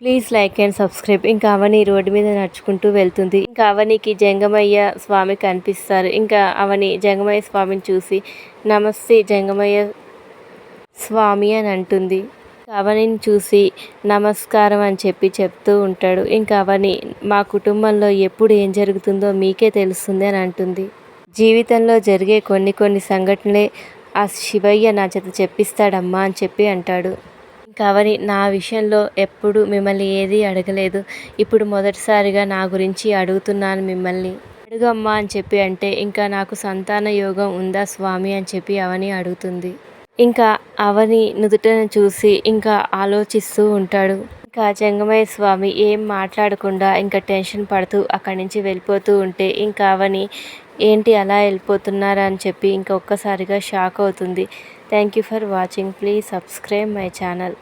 Please like and subscribe. ఇంకా అవని road మీద నడుచుకుంటూ వెళ్తుంది. ఇంకా అవనికి జంగమయ్య స్వామి కనిపిస్తారు. ఇంకా అవని జంగమయ్య స్వామిని చూసి నమస్తే జంగమయ్య స్వామి అని అంటుంది. అవనిని చూసి నమస్కారం అని చెప్పి చెప్తూ ఉంటాడు. ఇంకా అవని మా కుటుంబంలో ఎప్పుడు ఏం జరుగుతుందో మీకే తెలుస్తుంది అని అంటుంది. జీవితంలో జరిగే కొన్ని కొన్ని సంఘటనలే ఆ శివయ్య నా చేత చెప్పిస్తాడమ్మా అని చెప్పి అంటాడు. కావని నా విషయంలో ఎప్పుడు మిమ్మల్ని ఏది అడగలేదు. ఇప్పుడు మొదటిసారిగా నా గురించి అడుగుతున్నాను మిమ్మల్ని. అడుగమ్మా అని చెప్పి అంటే ఇంకా నాకు సంతాన యోగం ఉందా స్వామి అని చెప్పి అవని అడుగుతుంది. ఇంకా అవని నుదుటను చూసి ఇంకా ఆలోచిస్తూ ఉంటాడు. ఇంకా జంగమయ్య స్వామి ఏం మాట్లాడకుండా ఇంకా టెన్షన్ పడుతూ అక్కడి నుంచి వెళ్ళిపోతూ ఉంటే ఇంకా అవని ఏంటి అలా వెళ్ళిపోతున్నారా అని చెప్పి ఇంకా ఒక్కసారిగా షాక్ అవుతుంది. Thank you for watching. Please subscribe my channel.